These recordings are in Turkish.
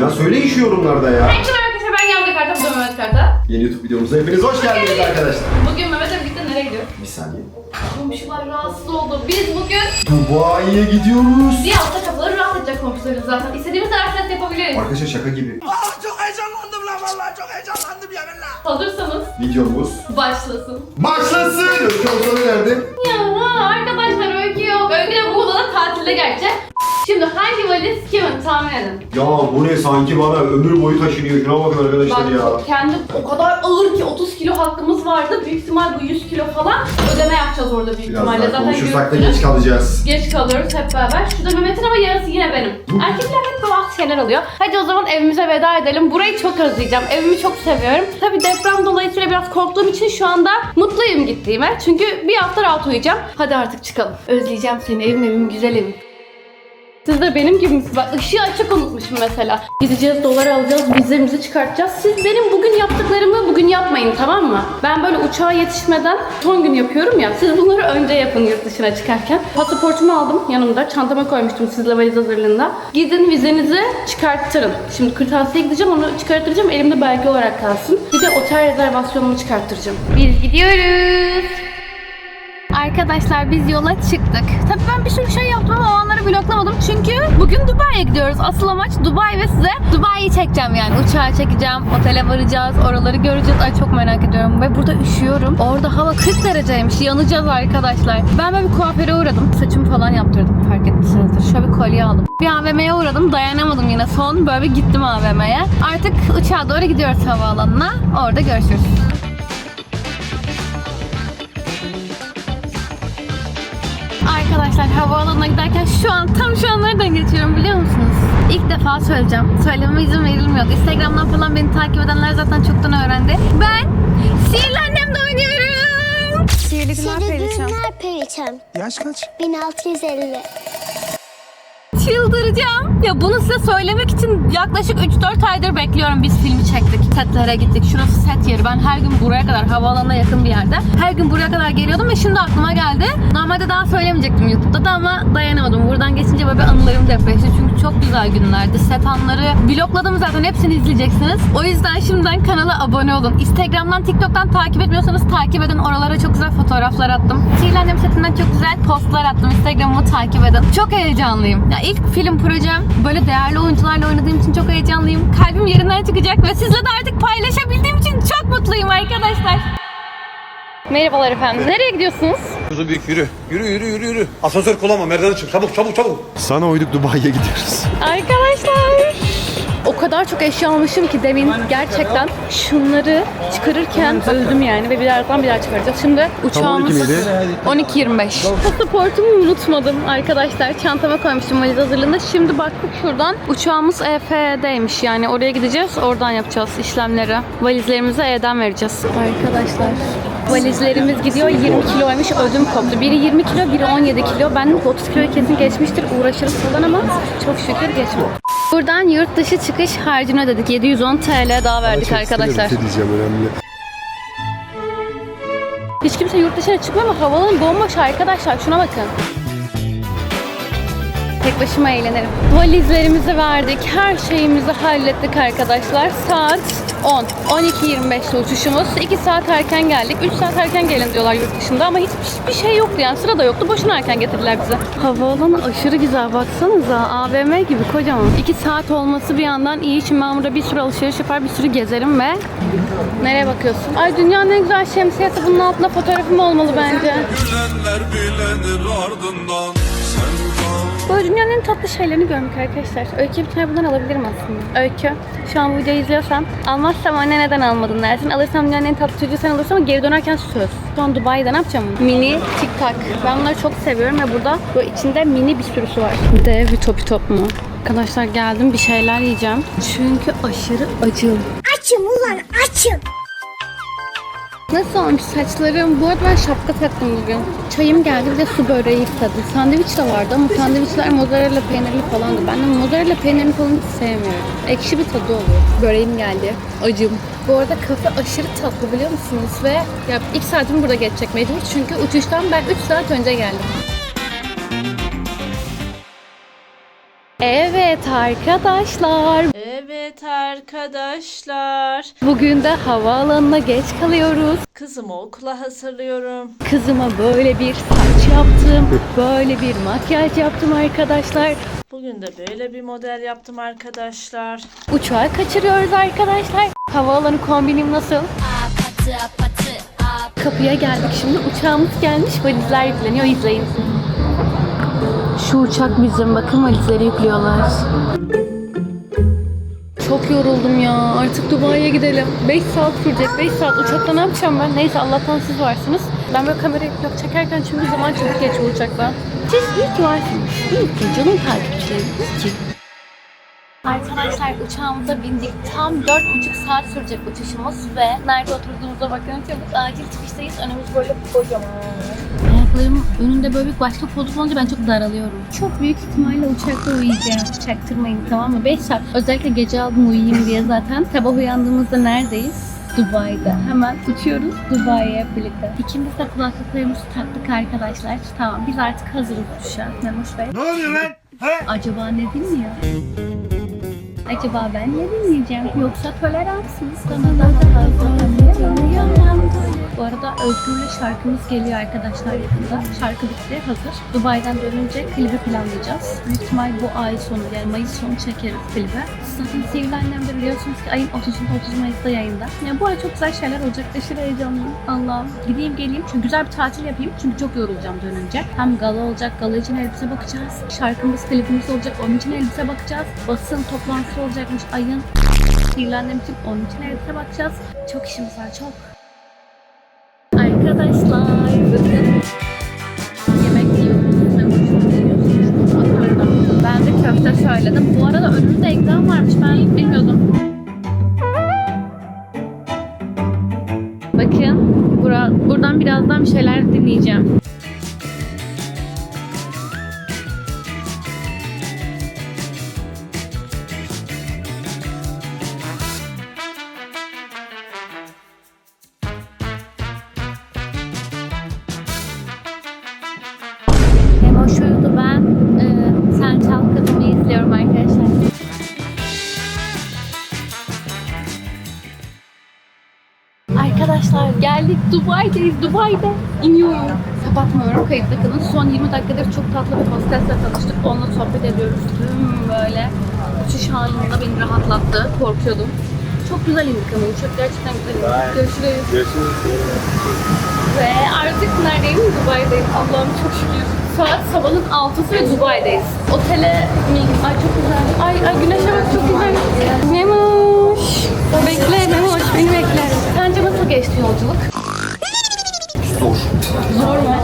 ya? Söyleyin şu yorumlarda ya. Herkese merhaba arkadaşlar ben Yağmur Karta, bu da Mehmet Karta. Yeni YouTube videomuza hepiniz hoş geldiniz arkadaşlar. Bugün Mehmet'le birlikte nereye gidiyoruz? Bir saniye. Komşular rahatsız oldu. Biz bugün Dubai'ye gidiyoruz. bir hafta kapıları rahat edecek komşularımız zaten. İstediğimiz her şeyi yapabiliriz. Arkadaşlar şaka gibi. çok heyecanlandım lan vallahi çok heyecanlandım yeminle. Hazırsanız Videomuz başlasın. başlasın. Öykü Ozan'ı nerede? Ya arkadaşlar öykü yok. Öykü de Muğla'da tatilde gerçi. Şimdi hangi valiz kimin tahmin edin. Ya bu ne sanki bana ömür boyu taşınıyor. Şuna bakın arkadaşlar Bak ya. kendi o kadar ağır ki 30 kilo hakkımız vardı. Büyük ihtimal bu 100 kilo falan ödeme yapacağız orada büyük Biraz ihtimalle. daha Zaten konuşursak da geç kalacağız. Geç kalıyoruz hep beraber. Şurada Mehmet'in ama yarısı yine benim. Erkekler hep tuhaf şeyler alıyor. Hadi o zaman evimize veda edelim. Burayı çok özleyeceğim. Evimi çok seviyorum. Tabii deprem dolayısıyla biraz korktuğum için şu anda mutluyum gittiğime. Çünkü bir hafta rahat uyuyacağım. Hadi artık çıkalım. Özleyeceğim seni. Evim evim güzel evim. Siz de benim gibi misiniz? Bak ışığı açık unutmuşum mesela. Gideceğiz dolar alacağız, vizemizi çıkartacağız. Siz benim bugün yaptıklarımı bugün yapmayın tamam mı? Ben böyle uçağa yetişmeden son gün yapıyorum ya. Siz bunları önce yapın yurt dışına çıkarken. Pasaportumu aldım yanımda. Çantama koymuştum sizle valiz hazırlığında. Gidin vizenizi çıkarttırın. Şimdi kırtasiye gideceğim onu çıkarttıracağım. Elimde belge olarak kalsın. Bir de otel rezervasyonumu çıkarttıracağım. Biz gidiyoruz. Arkadaşlar biz yola çıktık. Tabii ben bir sürü şey yaptım ama o anları bloklamadım. Çünkü bugün Dubai'ye gidiyoruz. Asıl amaç Dubai ve size Dubai'yi çekeceğim yani. Uçağa çekeceğim, otele varacağız, oraları göreceğiz. Ay çok merak ediyorum. Ve burada üşüyorum. Orada hava 40 dereceymiş. Yanacağız arkadaşlar. Ben böyle bir kuaföre uğradım. Saçımı falan yaptırdım fark etmişsinizdir. Şöyle bir kolye aldım. Bir AVM'ye uğradım. Dayanamadım yine. Son böyle bir gittim AVM'ye. Artık uçağa doğru gidiyoruz havaalanına. Orada görüşürüz. Arkadaşlar havaalanına giderken şu an tam şu an nereden geçiyorum biliyor musunuz? İlk defa söyleyeceğim. Söylememe izin verilmiyordu. Instagram'dan falan beni takip edenler zaten çoktan öğrendi. Ben Sihirli Annem'de oynuyorum. Sihirli. Günler Perişan. Yaş kaç? 1650. Çıldıracağım. Ya bunu size söylemek için yaklaşık 3-4 aydır bekliyorum. Biz filmi çektik. Setlere gittik. Şurası set yeri. Ben her gün buraya kadar havaalanına yakın bir yerde. Her gün buraya kadar geliyordum ve şimdi aklıma geldi. Normalde daha söylemeyecektim YouTube'da da ama dayanamadım. Buradan geçince böyle anılarım depreşti. Çünkü çok güzel günlerdi. Set anları vlogladım zaten. Hepsini izleyeceksiniz. O yüzden şimdiden kanala abone olun. Instagram'dan, TikTok'tan takip etmiyorsanız takip edin. Oralara çok güzel fotoğraflar attım. Sihirli Annem setinden çok güzel postlar attım. Instagram'ımı takip edin. Çok heyecanlıyım. Ya ilk film projem. Böyle değerli oyuncularla oynadığım için çok heyecanlıyım. Kalbim yerinden çıkacak ve sizle de artık paylaşabildiğim için çok mutluyum arkadaşlar. Merhabalar efendim. Nereye gidiyorsunuz? Kuzu büyük yürü. Yürü yürü yürü yürü. Asansör kullanma merdivene çık. Çabuk çabuk çabuk. Sana uyduk Dubai'ye gidiyoruz. Arkadaşlar. O kadar çok eşya almışım ki demin gerçekten şunları çıkarırken öldüm yani ve birazdan bir daha çıkaracağız. Şimdi uçağımız 12.25. Pasaportumu unutmadım arkadaşlar. Çantama koymuştum valiz hazırlığında. Şimdi baktık şuradan uçağımız EF'deymiş yani oraya gideceğiz. Oradan yapacağız işlemleri. Valizlerimizi E'den vereceğiz. Arkadaşlar Valizlerimiz gidiyor 20 kiloymuş ödüm koptu. Biri 20 kilo, biri 17 kilo. Ben 30 kiloyu kesin geçmiştir. Uğraşırım falan ama çok şükür geçmedi. Buradan yurt dışı çıkış harcını ödedik. 710 TL daha verdik arkadaşlar. diyeceğim önemli. Hiç kimse yurt dışına çıkmıyor ama havalanın bomboş arkadaşlar. Şuna bakın. Tek başıma eğlenirim. Valizlerimizi verdik. Her şeyimizi hallettik arkadaşlar. Saat 10. 12.25'te uçuşumuz. 2 saat erken geldik. 3 saat erken gelin diyorlar yurt dışında ama hiç hiçbir şey yoktu yani. Sıra da yoktu. Boşuna erken getirdiler bize. Havaalanı aşırı güzel. Baksanıza. AVM gibi kocaman. 2 saat olması bir yandan iyi. Şimdi ben burada bir sürü alışveriş yapar, bir sürü gezerim ve Nereye bakıyorsun? Ay dünyanın en güzel şemsiyesi bunun altında fotoğrafım olmalı bence. Bilenler bilenir ardından. Sen. Böyle dünyanın en tatlı şeylerini görmek arkadaşlar. Öykü'ye bir tane bundan alabilirim aslında. Öykü, şu an bu videoyu izliyorsan almazsam anne neden almadın dersin. Alırsam dünyanın en tatlı çocuğu sen olursun ama geri dönerken söz. Şu an Dubai'de ne yapacağım? Mini Tic Tac. Ben bunları çok seviyorum ve burada böyle içinde mini bir sürüsü var. Dev bir topi top mu? Arkadaşlar geldim bir şeyler yiyeceğim. Çünkü aşırı acım. Açım ulan açım. Nasıl olmuş saçlarım? Bu arada ben şapka taktım bugün. Çayım geldi bir de su böreği istedim. Sandviç de vardı ama sandviçler mozzarella peynirli falandı. Ben de mozzarella peynirini falan hiç sevmiyorum. Ekşi bir tadı oluyor. Böreğim geldi. Acım. Bu arada kafe aşırı tatlı biliyor musunuz? Ve ya ilk saatim burada geçecek mecbur. Çünkü uçuştan ben 3 saat önce geldim. Evet. Arkadaşlar. Evet arkadaşlar. Bugün de havaalanına geç kalıyoruz. Kızımı okula hazırlıyorum. Kızıma böyle bir saç yaptım. Böyle bir makyaj yaptım arkadaşlar. Bugün de böyle bir model yaptım arkadaşlar. Uçağı kaçırıyoruz arkadaşlar. Havaalanı kombinim nasıl? Kapıya geldik şimdi. Uçağımız gelmiş. Valizler yükleniyor. İzleyin. Şu uçak bizim. Bakın valizleri yüklüyorlar. Çok yoruldum ya. Artık Dubai'ye gidelim. 5 saat sürecek. 5 saat uçakta ne yapacağım ben? Neyse Allah'tan siz varsınız. Ben böyle kamerayı vlog çekerken çünkü zaman çok geç uçakla. Siz iyi ki varsınız. İyi ki canım takipçilerim. İyi ki. Arkadaşlar uçağımıza bindik. Tam 4,5 saat sürecek uçuşumuz ve nerede oturduğumuza bakın. Acil çıkıştayız. Önümüz böyle kocaman. Ayaklarım önünde böyle bir başka koltuk olunca ben çok daralıyorum. Çok büyük ihtimalle uçakta uyuyacağım. Çaktırmayın tamam mı? 5 saat. Özellikle gece aldım uyuyayım diye zaten. Sabah uyandığımızda neredeyiz? Dubai'de. Hemen uçuyoruz Dubai'ye birlikte. İkimiz de kulaklıklarımızı taktık arkadaşlar. Tamam biz artık hazırız uçuşa. Memuş Bey. Ne oluyor lan? He? Acaba ne dinliyor? Acaba ben ne dinleyeceğim? Yoksa toleranssız bana da Bu arada Özgür'le şarkımız geliyor arkadaşlar yakında. Şarkı bitti, hazır. Dubai'den dönünce klibi planlayacağız. Büyük ihtimal bu ay sonu yani Mayıs sonu çekeriz klibi. Zaten Sevgili Annem biliyorsunuz ki ayın 30'unda 30 Mayıs'ta yayında. Yani bu ay çok güzel şeyler olacak. Aşırı heyecanlıyım. Allah'ım. Gideyim geleyim. Çünkü güzel bir tatil yapayım. Çünkü çok yorulacağım dönünce. Hem gala olacak. Gala için elbise bakacağız. Şarkımız, klibimiz olacak. Onun için elbise bakacağız. Basın toplantısı olacakmış ayın. Annem için onun için elbise bakacağız. Çok işimiz var. Çok. Arkadaşlar bakın. Yemek yiyoruz. Ben de köfte söyledim. Bu arada önümüzde ekran varmış. Ben bilmiyordum. Bakın. Bura, buradan birazdan bir şeyler dinleyeceğim. Dubai'deyiz. Dubai'de iniyorum. Kapatmıyorum. Kayıtta kalın. Son 20 dakikadır çok tatlı bir hostesle tanıştık. Onunla sohbet ediyoruz. Tüm böyle uçuş anında beni rahatlattı. Korkuyordum. Çok güzel indik ama uçak gerçekten güzel indik. Görüşürüz. Görüşürüz. Ve artık neredeyim? Dubai'deyim. Allah'ım çok şükür. Saat sabahın 6'sı ve Dubai'deyiz. Otele mi? Ay çok güzel. Ay, ay güneşe bak çok güzel. Memoş. Bekle Memoş beni bekle. Sence nasıl geçti yolculuk? Zor. Zor mu?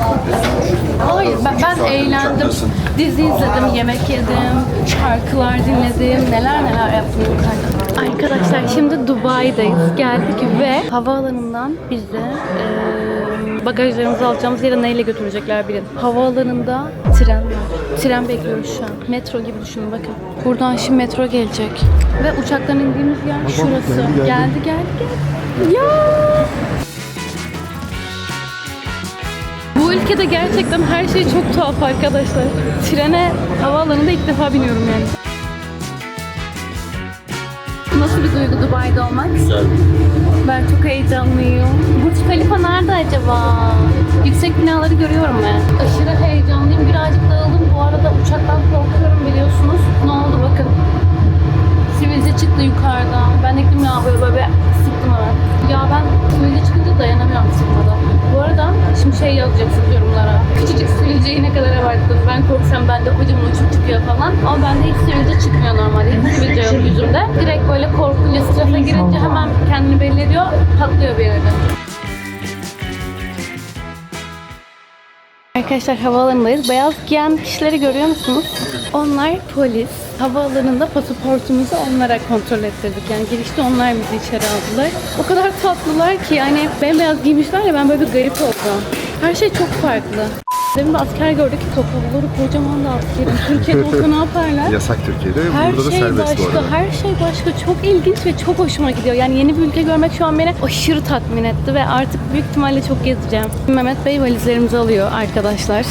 Hayır ben, ben eğlendim. Dizi izledim, yemek yedim, şarkılar dinledim, neler neler yaptım yukarıda. Arkadaşlar şimdi Dubai'deyiz. Geldik ve havaalanından bizi eee bagajlarımızı alacağımız yere neyle götürecekler bilin. Havaalanında tren var. Tren bekliyoruz şu an. Metro gibi düşünün bakın. Buradan şimdi metro gelecek. Ve uçaktan indiğimiz yer şurası. geldi, Geldi geldi. geldi geldi. Ya! Ülkede gerçekten her şey çok tuhaf arkadaşlar. Trene havaalanında ilk defa biniyorum yani. Nasıl bir duygu Dubai'de olmak? Güzel. Ben çok heyecanlıyım. Burj Khalifa nerede acaba? Yüksek binaları görüyorum ben. Aşırı heyecanlıyım. Birazcık dağıldım. Bu arada uçaktan korkuyorum biliyorsunuz. Ne oldu bakın. Sivilce çıktı yukarıdan. Ben de gittim ya böyle böyle sıktım hemen. Ya ben sivilce çıkınca dayanamıyorum sıkmadan. Bu arada şimdi şey yazacaksınız yorumlara. Küçücük sivilceyi ne kadar abarttınız. Ben korksam bende kocaman uçuk çıkıyor falan. Ama bende hiç sivilce çıkmıyor normalde. Hiç sivilce yok yüzümde. Direkt böyle korkunca strese girince hemen kendini belli ediyor. Patlıyor bir yerde. Arkadaşlar havaalanındayız. Beyaz giyen kişileri görüyor musunuz? Onlar polis. Havaalanında pasaportumuzu onlara kontrol ettirdik. Yani girişte onlar bizi içeri aldılar. O kadar tatlılar ki yani bembeyaz giymişler ya ben böyle bir garip oldum. Her şey çok farklı. Demin bir asker gördük ki toplulukları kocaman da askerin. Türkiye'de olsa ne yaparlar? Yasak Türkiye'de. Her Burada da şey serbest bu başka, arada. her şey başka. Çok ilginç ve çok hoşuma gidiyor. Yani yeni bir ülke görmek şu an beni aşırı tatmin etti ve artık büyük ihtimalle çok gezeceğim. Mehmet Bey valizlerimizi alıyor arkadaşlar.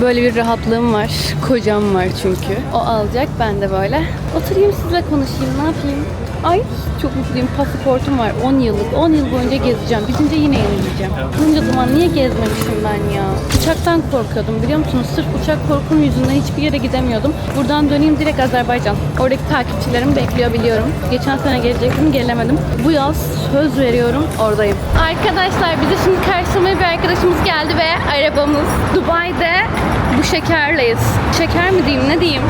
Böyle bir rahatlığım var. Kocam var çünkü. O alacak, ben de böyle. Oturayım sizle konuşayım, ne yapayım? Ay çok mutluyum. Pasaportum var 10 yıllık. 10 yıl boyunca gezeceğim. Bitince yine yenileyeceğim. Bunca zaman niye gezmemişim ben ya? Uçaktan korkuyordum biliyor musunuz? Sırf uçak korkum yüzünden hiçbir yere gidemiyordum. Buradan döneyim direkt Azerbaycan. Oradaki takipçilerim bekliyor biliyorum. Geçen sene gelecektim gelemedim. Bu yaz söz veriyorum oradayım. Arkadaşlar bize şimdi karşılamaya bir arkadaşımız geldi ve arabamız Dubai'de bu şekerleyiz. Şeker mi diyeyim ne diyeyim?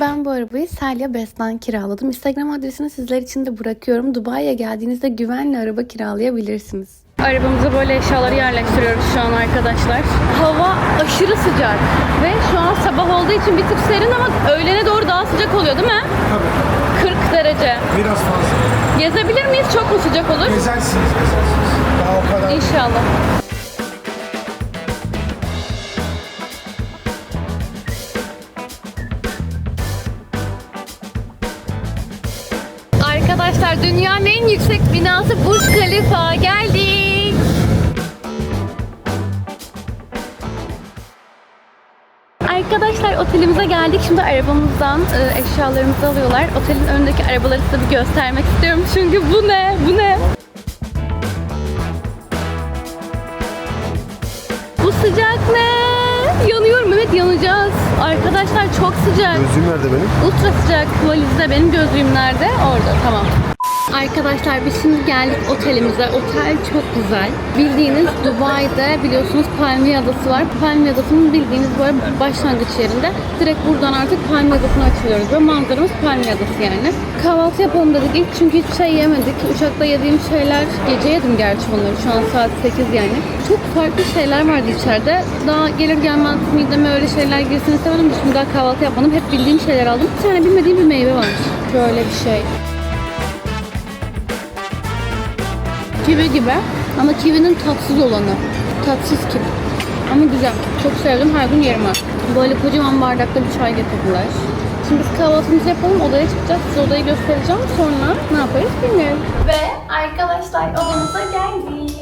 Ben bu arabayı Selya Best'ten kiraladım. Instagram adresini sizler için de bırakıyorum. Dubai'ye geldiğinizde güvenle araba kiralayabilirsiniz. Arabamıza böyle eşyaları yerleştiriyoruz şu an arkadaşlar. Hava aşırı sıcak ve şu an sabah olduğu için bir tık serin ama öğlene doğru daha sıcak oluyor değil mi? Tabii. 40 derece. Biraz fazla. Gezebilir miyiz? Çok mu sıcak olur? Gezersiniz, gezersiniz. Daha o kadar. İnşallah. Dünyanın en yüksek binası Burj Khalifa geldik. Arkadaşlar otelimize geldik. Şimdi arabamızdan e, eşyalarımızı alıyorlar. Otelin önündeki arabaları size bir göstermek istiyorum. Çünkü bu ne? Bu ne? Bu sıcak ne? Yanıyorum evet yanacağız. Arkadaşlar çok sıcak. Gözlüğüm nerede benim? Ultra sıcak valizde benim gözlüğüm nerede? Orada tamam. Arkadaşlar biz şimdi geldik otelimize. Otel çok güzel. Bildiğiniz Dubai'de biliyorsunuz Palmiye Adası var. Palmiye Adası'nın bildiğiniz böyle başlangıç yerinde. Direkt buradan artık Palmiye Adası'na açılıyoruz. Ve manzaramız Palmiye Adası yani. Kahvaltı yapalım dedik ilk çünkü hiçbir şey yemedik. Uçakta yediğim şeyler, gece yedim gerçi bunları. Şu an saat 8 yani. Çok farklı şeyler vardı içeride. Daha gelir gelmez mideme öyle şeyler girsin istemedim. Şimdi daha kahvaltı yapmadım. Hep bildiğim şeyler aldım. Bir tane bilmediğim bir meyve var. Şöyle bir şey. Kivi gibi ama kivinin tatsız olanı. Tatsız kivi. Ama güzel. Çok sevdim. Her gün yerim var. Böyle kocaman bardakta bir çay getirdiler. Şimdi biz kahvaltımızı yapalım. Odaya çıkacağız. Size odayı göstereceğim. Sonra ne yaparız bilmiyorum. Ve arkadaşlar odamıza geldik.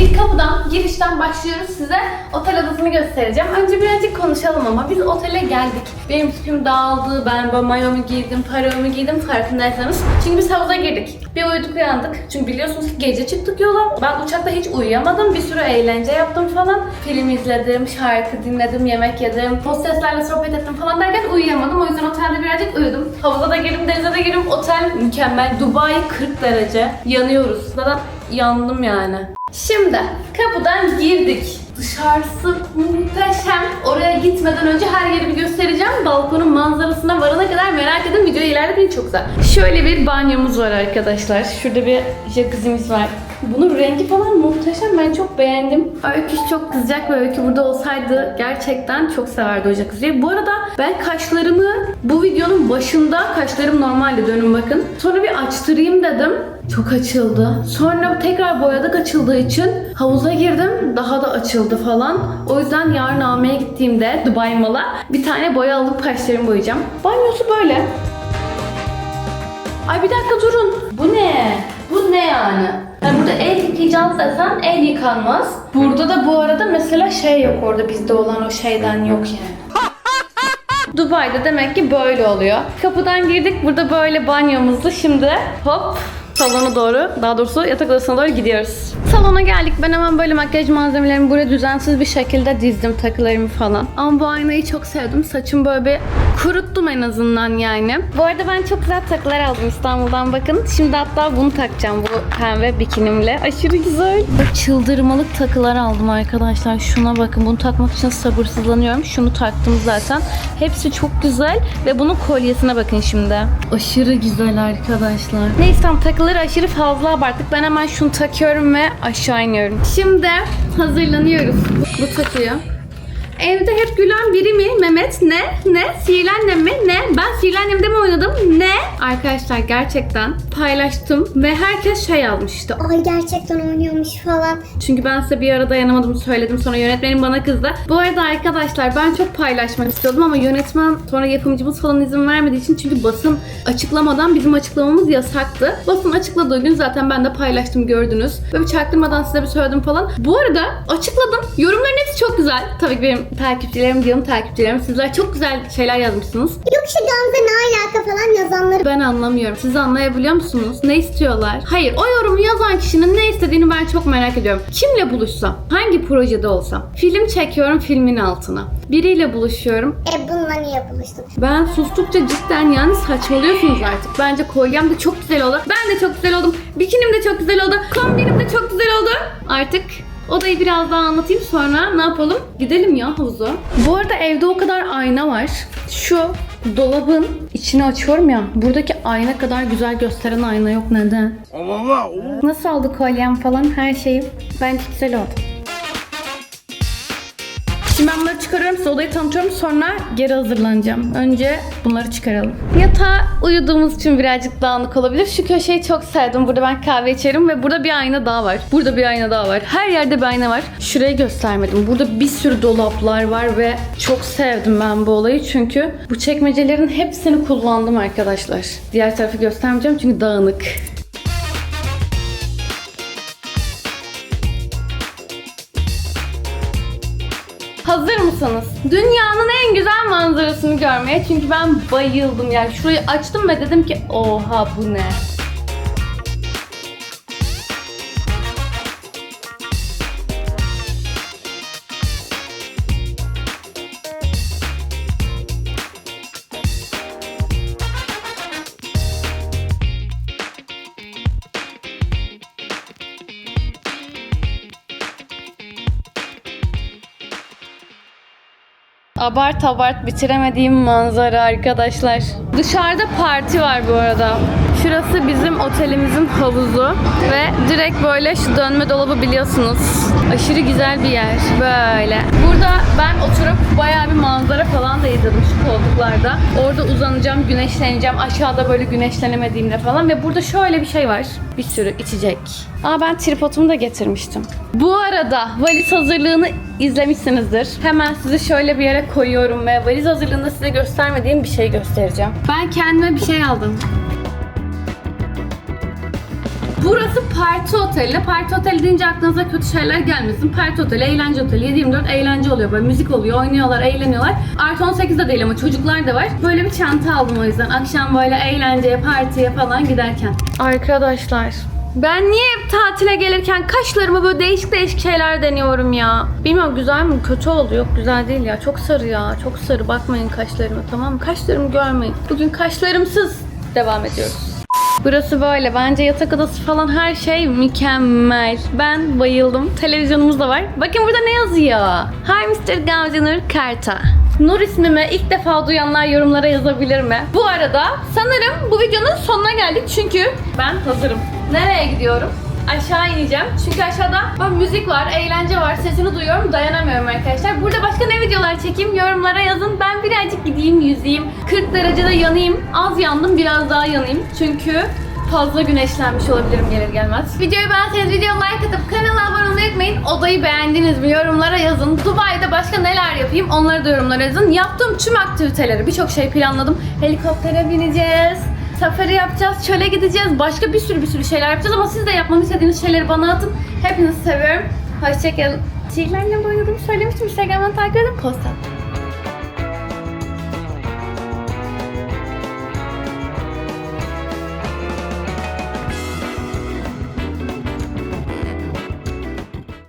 İlk kapıdan, girişten başlıyoruz size otel odasını göstereceğim. Önce birazcık konuşalım ama biz otele geldik. Benim tipim dağıldı, ben mayomu giydim, paramı giydim farkındaysanız. Çünkü biz havuza girdik. Bir uyuduk uyandık. Çünkü biliyorsunuz ki gece çıktık yola. Ben uçakta hiç uyuyamadım. Bir sürü eğlence yaptım falan. Film izledim, şarkı dinledim, yemek yedim. Hosteslerle sohbet ettim falan derken uyuyamadım. O yüzden otelde birazcık uyudum. Havuza da girdim, denize de girdim. Otel mükemmel. Dubai 40 derece. Yanıyoruz. Zaten yandım yani. Şimdi kapıdan girdik. Dışarısı muhteşem. Oraya gitmeden önce her yeri bir göstereceğim. Balkonun manzarasına varana kadar merak edin. Videoyu ileride benim çok güzel. Şöyle bir banyomuz var arkadaşlar. Şurada bir jacuzzi'miz var. Bunun rengi falan muhteşem. Ben çok beğendim. Öykü çok kızacak ve Öykü burada olsaydı gerçekten çok severdi o jacuzziyi. Bu arada ben kaşlarımı bu videonun başında kaşlarım normalde dönün bakın. Sonra bir açtırayım dedim. Çok açıldı. Sonra tekrar boyadık açıldığı için havuza girdim. Daha da açıldı falan. O yüzden yarın almaya gittiğimde Dubai Mall'a bir tane boya alıp kaşlarımı boyayacağım. Banyosu böyle. Ay bir dakika durun. Bu ne? Bu ne yani? Yani burada el yıkayacağız desen el yıkanmaz. Burada da bu arada mesela şey yok orada bizde olan o şeyden yok yani. Dubai'de demek ki böyle oluyor. Kapıdan girdik. Burada böyle banyomuzdu. Şimdi hop salona doğru, daha doğrusu yatak odasına doğru gidiyoruz. Salona geldik. Ben hemen böyle makyaj malzemelerimi buraya düzensiz bir şekilde dizdim takılarımı falan. Ama bu aynayı çok sevdim. Saçım böyle bir kuruttum en azından yani. Bu arada ben çok güzel takılar aldım İstanbul'dan bakın. Şimdi hatta bunu takacağım bu pembe bikinimle. Aşırı güzel. Böyle çıldırmalık takılar aldım arkadaşlar. Şuna bakın. Bunu takmak için sabırsızlanıyorum. Şunu taktım zaten. Hepsi çok güzel ve bunun kolyesine bakın şimdi. Aşırı güzel arkadaşlar. Neyse tamam takıları aşırı fazla abarttık. Ben hemen şunu takıyorum ve aşağı iniyorum. Şimdi hazırlanıyoruz. Bu, takıyı Evde hep gülen biri mi? Mehmet ne? Ne? Sihirli annem mi? Ne? Ben sihirli annemde mi oynadım? Ne? Arkadaşlar gerçekten paylaştım ve herkes şey yazmıştı. Ay gerçekten oynuyormuş falan. Çünkü ben size bir ara dayanamadım söyledim sonra yönetmenim bana kızdı. Bu arada arkadaşlar ben çok paylaşmak istiyordum ama yönetmen sonra yapımcımız falan izin vermediği için çünkü basın açıklamadan bizim açıklamamız yasaktı. Basın açıkladığı gün zaten ben de paylaştım gördünüz. Böyle çaktırmadan size bir söyledim falan. Bu arada açıkladım. Yorumların hepsi çok güzel. Tabii ki benim takipçilerim diyorum takipçilerim. Sizler çok güzel şeyler yazmışsınız. Yok şu Gamze ne alaka falan yazanları. Ben anlamıyorum. Siz anlayabiliyor musunuz? Ne istiyorlar? Hayır, o yorumu yazan kişinin ne istediğini ben çok merak ediyorum. Kimle buluşsam? Hangi projede olsam? Film çekiyorum filmin altına. Biriyle buluşuyorum. E bununla niye buluştun? Ben sustukça cidden yani saçmalıyorsunuz artık. Bence kolyem de çok güzel oldu. Ben de çok güzel oldum. Bikinim de çok güzel oldu. Kombinim de çok güzel oldu. Artık odayı biraz daha anlatayım sonra ne yapalım? Gidelim ya havuza. Bu arada evde o kadar ayna var. Şu dolabın içini açıyorum ya. Buradaki ayna kadar güzel gösteren ayna yok neden? Nasıl oldu kolyem falan her şeyim? Bence güzel oldu. Şimdi ben bunları çıkarıyorum size odayı tanıtıyorum sonra geri hazırlanacağım. Önce bunları çıkaralım. Yatağa uyuduğumuz için birazcık dağınık olabilir. Şu köşeyi çok sevdim. Burada ben kahve içerim ve burada bir ayna daha var. Burada bir ayna daha var. Her yerde bir ayna var. Şurayı göstermedim. Burada bir sürü dolaplar var ve çok sevdim ben bu olayı çünkü bu çekmecelerin hepsini kullandım arkadaşlar. Diğer tarafı göstermeyeceğim çünkü dağınık. Mısınız? Dünyanın en güzel manzarasını görmeye çünkü ben bayıldım yani şurayı açtım ve dedim ki oha bu ne? Abart abart bitiremediğim manzara arkadaşlar. Dışarıda parti var bu arada. Şurası bizim otelimizin havuzu ve direkt böyle şu dönme dolabı biliyorsunuz. Aşırı güzel bir yer. Böyle. Burada ben oturup bayağı bir manzara falan da izledim şu koltuklarda. Orada uzanacağım, güneşleneceğim. Aşağıda böyle güneşlenemediğimde falan ve burada şöyle bir şey var. Bir sürü içecek. Aa ben tripodumu da getirmiştim. Bu arada valiz hazırlığını izlemişsinizdir. Hemen sizi şöyle bir yere koyuyorum ve valiz hazırlığında size göstermediğim bir şey göstereceğim. Ben kendime bir şey aldım. Burası parti oteli. Parti oteli deyince aklınıza kötü şeyler gelmesin. Parti oteli, eğlence oteli. 7-24 eğlence oluyor. Böyle müzik oluyor, oynuyorlar, eğleniyorlar. Artı 18'de değil ama çocuklar da var. Böyle bir çanta aldım o yüzden. Akşam böyle eğlenceye, partiye falan giderken. Arkadaşlar ben niye hep tatile gelirken kaşlarıma böyle değişik değişik şeyler deniyorum ya? Bilmiyorum güzel mi? Kötü oldu. Yok güzel değil ya. Çok sarı ya. Çok sarı. Bakmayın kaşlarıma tamam mı? Kaşlarımı görmeyin. Bugün kaşlarımsız devam ediyoruz. Burası böyle. Bence yatak odası falan her şey mükemmel. Ben bayıldım. Televizyonumuz da var. Bakın burada ne yazıyor? Hi Mr. Gamze Nur Karta. Nur ismimi ilk defa duyanlar yorumlara yazabilir mi? Bu arada sanırım bu videonun sonuna geldik çünkü ben hazırım. Nereye gidiyorum? Aşağı ineceğim. Çünkü aşağıda bak müzik var, eğlence var. Sesini duyuyorum, dayanamıyorum arkadaşlar. Burada başka ne videolar çekeyim? Yorumlara yazın. Ben birazcık gideyim, yüzeyim. 40 derecede yanayım. Az yandım, biraz daha yanayım. Çünkü fazla güneşlenmiş olabilirim gelir gelmez. Videoyu beğenseniz videoya like atıp kanala abone olmayı unutmayın. Odayı beğendiniz mi? Yorumlara yazın. Dubai'de başka neler yapayım? Onları da yorumlara yazın. Yaptığım tüm aktiviteleri, birçok şey planladım. Helikoptere bineceğiz. Safari yapacağız, çöle gideceğiz. Başka bir sürü bir sürü şeyler yapacağız ama siz de yapmamı istediğiniz şeyleri bana atın. Hepinizi seviyorum. Hoşçakalın. Çiğlerle boyadığımı söylemiştim. Instagram'dan takip edin. Post at.